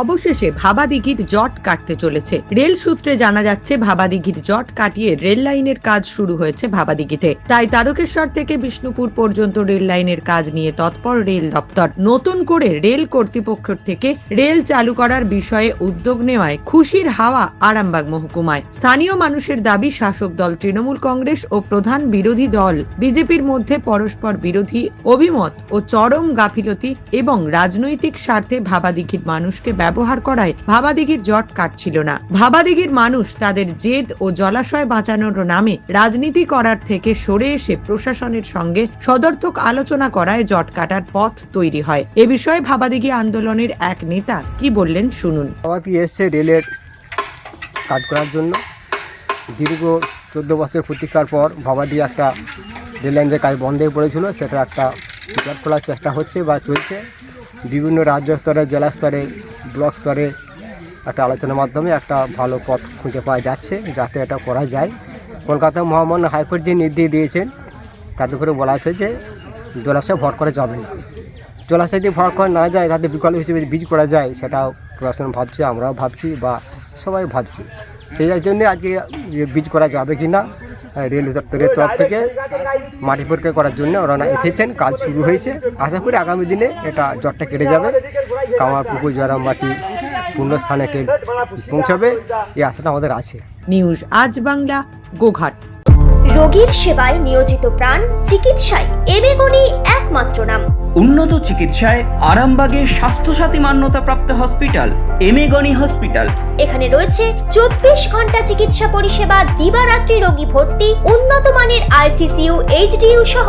অবশেষে ভাবাদিঘির জট কাটতে চলেছে। রেল সূত্রে জানা যাচ্ছে, ভাবাদিঘির জট কাটিয়ে রেল লাইনের কাজ শুরু হয়েছে ভাবাদিঘিতে। তাই তারকেশ্বর থেকে বিষ্ণুপুর পর্যন্ত রেল লাইনের কাজ নিয়ে তৎপর রেল দপ্তর। নতুন করে রেল কর্তৃপক্ষের থেকে রেল চালু করার বিষয়ে উদ্যোগ নেওয়ায় খুশির হাওয়া আরামবাগ মহকুমায়। স্থানীয় মানুষের দাবি, শাসক দল তৃণমূল কংগ্রেস ও প্রধান বিরোধী দল, বিজেপির মধ্যে পরস্পর বিরোধী অভিমত ও চরম গাফিলতি এবং রাজনৈতিক স্বার্থে ভাবাদিঘির মানুষকে ব্যবহার করায় ভাবাদিঘির জট কাটছিল না। ভাবাদিঘির মানুষ তাদের জেদ ও জলাশয় বাঁচানোর নামে রাজনীতি করার থেকে সরে এসে প্রশাসনের সঙ্গে সদর্থক আলোচনা করায় জট কাটার পথ তৈরি হয়। এ বিষয়ে ভাবাদিঘি আন্দোলনের এক নেতা কি বললেন শুনুন। এসছে রেলের কাজ করার জন্য? দীর্ঘ চোদ্দ বছরের প্রতীক্ষার পর ভাবাদি একটা রেল লাইনের কাজ বন্ধ হয়ে পড়েছিল, সেটা একটা খোলার চেষ্টা হচ্ছে বা চলছে। বিভিন্ন রাজ্য স্তরে জেলা স্তরে ব্লক স্তরে একটা আলোচনার মাধ্যমে একটা ভালো পথ খুঁজে পাওয়া যাচ্ছে, যাতে এটা করা যায়। কলকাতা মহামান্য হাইকোর্ট যে নির্দেশ দিয়েছেন তাতে করে বলা আছে যে জলাশয় ভর করা যাবে না। জলাশয় যদি ভর করা না যায়, তাতে বিকল্প হিসেবে বীজ করা যায়, সেটাও প্রশাসন ভাবছে, আমরাও ভাবছি বা সবাই ভাবছি। সেই জন্য আজকে বীজ করা যাবে কি না রেল দপ্তরের তরফ থেকে মাটি পরীক্ষা করার জন্য ওনারা এসেছেন, কাজ শুরু হয়েছে। আশা করি আগামী দিনে এটা জ্বরটা কেটে যাবে। কামার পুকুর জরাম মাটি পূর্ণ স্থানে ট্রেন পৌঁছাবে। এই আশাটা আমাদের আছে। নিউজ আজ বাংলা গোঘাট। রোগীর সেবায় নিয়োজিত প্রাণ চিকিৎসায় এবেগুনি একমাত্র নাম। উন্নত চিকিৎসায় আরামবাগে স্বাস্থ্যসাথী মান্যতাপ্রাপ্ত হসপিটাল এমেগনি হসপিটাল। এখানে রয়েছে চব্বিশ ঘণ্টা চিকিৎসা পরিষেবা দিবারাত্রি রোগী ভর্তি উন্নত মানের আইসিসিউ এইচডিইউ সহ